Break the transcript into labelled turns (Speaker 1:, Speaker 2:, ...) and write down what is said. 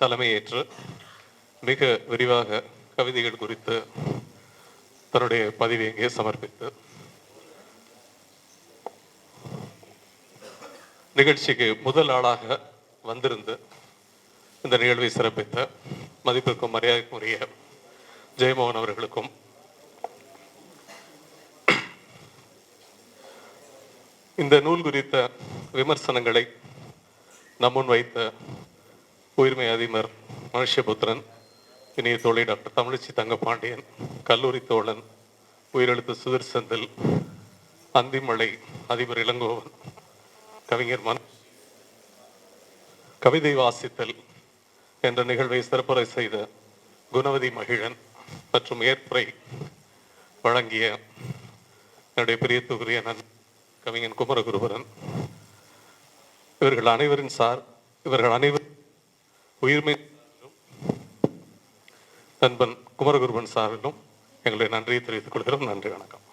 Speaker 1: தலைமையேற்று மிக விரிவாக கவிதைகள் குறித்து தன்னுடைய பதிவை இங்கே சமர்ப்பித்து நிகழ்ச்சிக்கு முதல் ஆளாக வந்திருந்து இந்த நிகழ்வை சிறப்பித்த மதிப்பிற்கும் மரியாதைக்கும் உரிய ஜெயமோகன் அவர்களுக்கும் இந்த நூல் குறித்த விமர்சனங்களை நம்முன் வைத்த உயிர்மை அதிபர் மனுஷபுத்திரன் இனிய தோழி டாக்டர் தமிழச்சி தங்கப்பாண்டியன் கல்லூரி தோழன் உயிரெழுத்து சுதர் செந்தில் அந்திமலை அதிபர் இளங்கோவன் கவிஞர் மன் கவிதை வாசித்தல் என்ற நிகழ்வை சிறப்புரை செய்த குணவதி மகிழன் மற்றும் ஏற்புரை வழங்கிய என்னுடைய பிரியத்துக்குரிய நன் கவிஞன் குமரகுருபரன். இவர்கள் அனைவரின் சார் இவர்கள் அனைவரும் உயிர்மை நண்பன் குமரகுருபன் சாரிலும் எங்களுடைய நன்றியை தெரிவித்துக் கொள்கிறோம். நன்றி வணக்கம்.